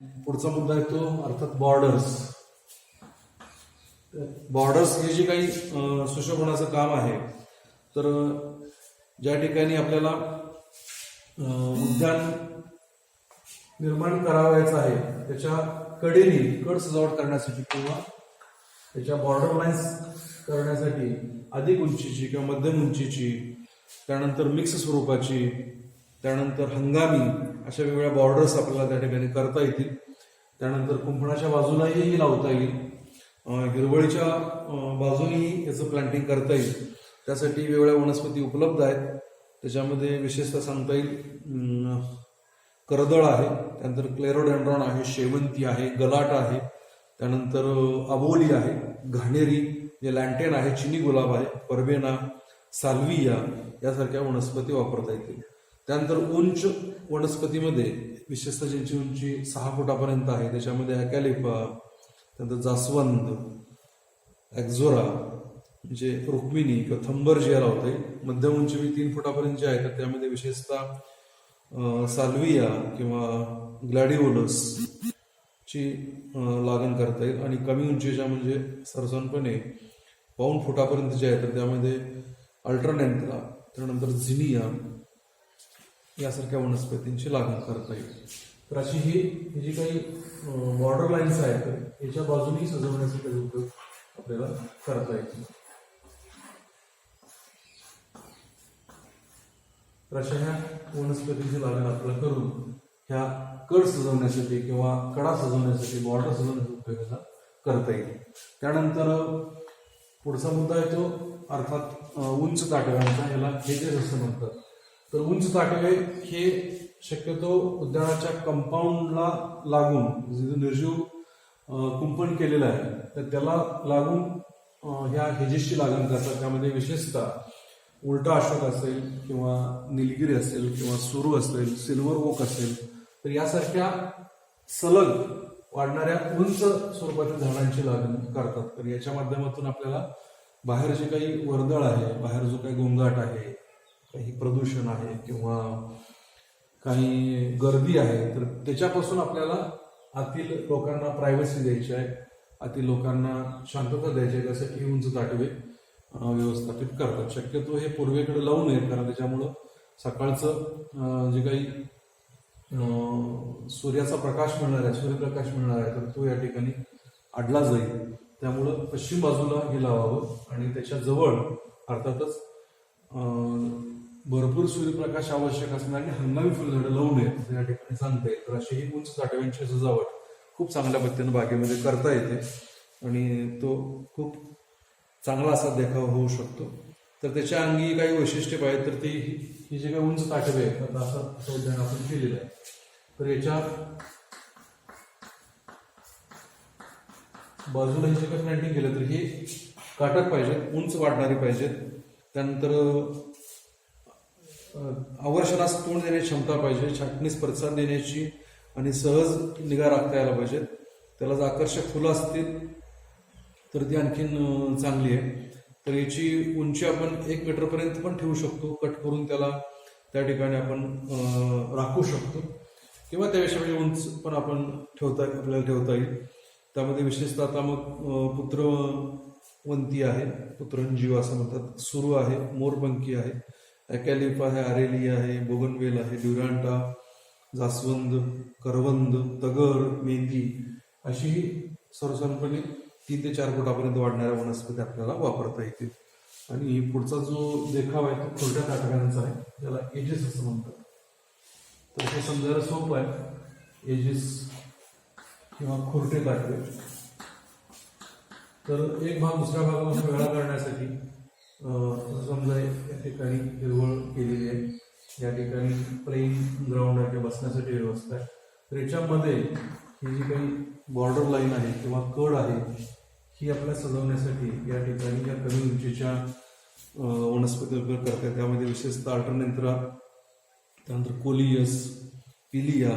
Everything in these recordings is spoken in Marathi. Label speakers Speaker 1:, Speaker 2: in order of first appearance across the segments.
Speaker 1: पुढचा मुद्दा येतो अर्थात बॉर्डर्स बॉर्डर्स हे जे काही सुशोभणाचं सुशोभनाचं काम आहे तर ज्या ठिकाणी आपल्याला उद्यान निर्माण करावायचं आहे त्याच्या कडेने कड सजावट करण्यासाठी किंवा त्याच्या बॉर्डर लाईन्स करण्यासाठी अधिक उंचीची किंवा मध्यम उंचीची त्यानंतर मिक्स स्वरूपाची त्यानंतर हंगामी अशा वेगवेगळ्या बॉर्डर्स आपल्याला त्या ठिकाणी करता येतील. त्यानंतर कुंपणाच्या बाजूलाही लावता येईल. हिरवळीच्या बाजूनेही याचं प्लांटिंग करता येईल. त्यासाठी वेगवेगळ्या वनस्पती उपलब्ध आहेत. त्याच्यामध्ये विशेषतः सांगता येईल कर्दळ करदळ आहे. त्यानंतर क्लेरोडेंड्रॉन आहे शेवंती आहे गलाट आहे. त्यानंतर अबोली आहे घाणेरी जे लँटेन आहे चिनी गुलाब आहे परबेना साल्विया यासारख्या वनस्पती वापरता येतील. त्यानंतर उंच वनस्पतीमध्ये विशेषतः ज्यांची उंची सहा फुटापर्यंत आहे त्याच्यामध्ये अकॅलिपा त्यानंतर जास्वंद ॲक्झोरा म्हणजे रुक्मिणी किंवा थंबर जी याला होते मध्यम उंची मी तीन फुटापर्यंत जे आहे तर त्यामध्ये विशेषतः साल्विया किंवा ग्लॅडिओलस ची लागण करता येईल. आणि कमी उंचीच्या म्हणजे सरसनपणे पाऊण फुटापर्यंत जे आहे तर त्यामध्ये अल्टरनेंथ्रा त्यानंतर झिनिया यासारख्या वनस्पतींची लागण करता येईल. तर अशी ही ही जी काही बॉर्डर लाईन्स आहेत याच्या बाजूनी सजवण्याचा काही उपयोग आपल्याला करता येईल. तर अशा ह्या वनस्पतींची लागण आपल्याला करून ह्या कड सजवण्यासाठी किंवा कडा सजवण्यासाठी बॉर्डर उपयोग उपयोगाला करता येईल. त्यानंतर पुढचा मुद्दा येतो अर्थात उंच ताटव्यांचा याला हेजेस असं म्हणतात तर उंच ताटवे हे शक्यतो उद्यानाच्या कंपाऊंडला लागून म्हणजे जिथे निर्जीव कुंपण केलेलं आहे तर त्याला लागून ह्या हेजेसची लागण करतात. त्यामध्ये विशेषतः उलटा अशोक असेल किंवा निलगिरी असेल किंवा सुरू असेल सिल्वर ओक असेल तर यासारख्या सलग वाढणाऱ्या उंच स्वरूपाच्या झाडांची लागण करतात. तर याच्या माध्यमातून आपल्याला बाहेर जे काही वर्दळ आहे बाहेर जो काही गोंगाट आहे काही प्रदूषण आहे किंवा काही गर्दी आहे तर त्याच्यापासून आपल्याला आतील लोकांना प्रायव्हसी द्यायची आहे. आतील लोकांना शांतता द्यायची आहे त्यासाठी उंच दाटवे व्यवस्थापित करतात. शक्यतो हे पूर्वेकडे लावू नये कारण त्याच्यामुळं सकाळचं जे काही सूर्याचा प्रकाश मिळणार आहे सूर्यप्रकाश मिळणार आहे तर तो या ठिकाणी अडला जाईल. त्यामुळं पश्चिम बाजूला हे लावावं आणि त्याच्याजवळ अर्थातच भरपूर सूर्यप्रकाश आवश्यक असणार आणि हंगामी फुलझाडं लावू नये असं या ठिकाणी सांगता येईल. तर अशी ही उंच साठव्यांची सजावट खूप चांगल्या पद्धतीनं बागेमध्ये करता येते आणि तो खूप चांगला असा देखाव होऊ शकतो. तर त्याच्या अंगी काही वैशिष्ट्य पाहिजे तर ती ही जे काही उंच ताटवे आहेत असं उद्यान आपण केलेलं आहे. तर याच्या बाजूला जे काही प्लॅन्टिंग केलं तर हे काटक पाहिजेत उंच वाढणारी पाहिजेत. त्यानंतर आवर्षणास तोंड देण्याची क्षमता पाहिजे छाटणीस प्रतिसाद देण्याची आणि सहज निगा राखता यायला पाहिजेत. त्याला जर आकर्षक फुलं असतील तर ती आणखीन चांगली आहे. तर याची उंची आपण एक मीटरपर्यंत पण ठेवू शकतो. कट करून त्याला त्या ठिकाणी आपण राखू शकतो. किंवा त्यापेक्षा म्हणजे उंच पण आपण ठेवता आपल्याला ठेवता येईल. त्यामध्ये विशेषतः आता मग पुत्र वंती आहे पुत्रंजीव असं म्हणतात. सुरू आहे मोरपंखी आहे. अकॅलिप आहे आरेली आहे बोगनवेल आहे ड्युरांटा जास्वंद करवंद तगर मेथी अशी सर्वसाधारणपणे तीन ते चार फुटापर्यंत वाढणाऱ्या वनस्पती आपल्याला वापरता येतील. आणि पुढचा जो देखाव आहे तो खोलट्या ताटव्यांचा आहे. त्याला एजेस असं म्हणतात. तर हे समजायला सोपं आहे. एजेस किंवा खुरटे ताटवे तर एक भाग दुसऱ्या भागापासून वेगळा करण्यासाठी समजा या ठिकाणी हिरवळ केलेली आहे. या ठिकाणी प्लेन ग्राउंड आहे किंवा बसण्यासाठी व्यवस्था आहे. तर याच्यामध्ये ही जी काही बॉर्डर लाईन आहे किंवा कड आहे ही आपल्या सजवण्यासाठी या ठिकाणी या कमी उंचीच्या वनस्पती उपयोग करतात. त्यामध्ये विशेषतः अल्टरनेंत्रा त्यानंतर कोलियस पिलिया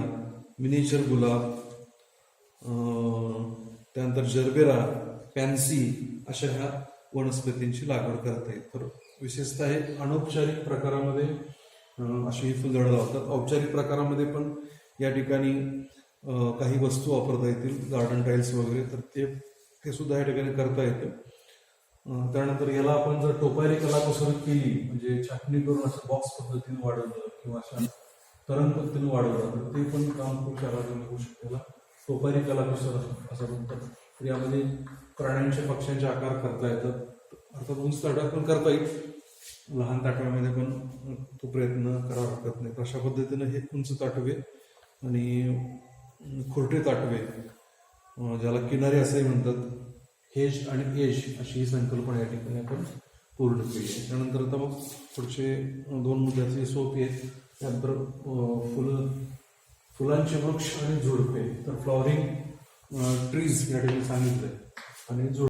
Speaker 1: मिनेचर गुलाब त्यानंतर जर्बेरा पॅन्सी अशा ह्या वनस्पतींची लागवड करता येईल. तर विशेषतः हे अनौपचारिक प्रकारामध्ये अशी ही फुलझाडं लावतात. औपचारिक प्रकारामध्ये पण या ठिकाणी काही वस्तू वापरता येतील गार्डन टाईल्स वगैरे. तर ते ते सुद्धा या ठिकाणी करता येतं. त्यानंतर याला आपण जर टोपायरी कसरत केली म्हणजे छाटणी करून असं बॉक्स पद्धतीने वाढवलं किंवा अशा तरंग पद्धतीने वाढवलं तर ते पण काम खूप चांगलं होऊ शकतं. सोपारी कला कलाकुसर असं म्हणतात. यामध्ये प्राण्यांचे पक्ष्यांचे आकार करता येतात. अर्थात उंच ताटात पण करता येईल. लहान ताटव्यामध्ये पण तो प्रयत्न करावा लागत नाही. तर अशा पद्धतीनं हे उंच ताटवे आणि खुर्टे ताटवे ज्याला किनारे असंही म्हणतात हेज आणि एज अशी ही संकल्पना या ठिकाणी आपण पूर्ण केली आहे. त्यानंतर आता मग पुढचे दोन मुद्द्याचे सोपी आहेत. त्यानंतर फुलं फुलांचे वृक्ष आणि झुडपे तर फ्लॉवरिंग ट्रीज या ठिकाणी सांगितलंय. आणि झुड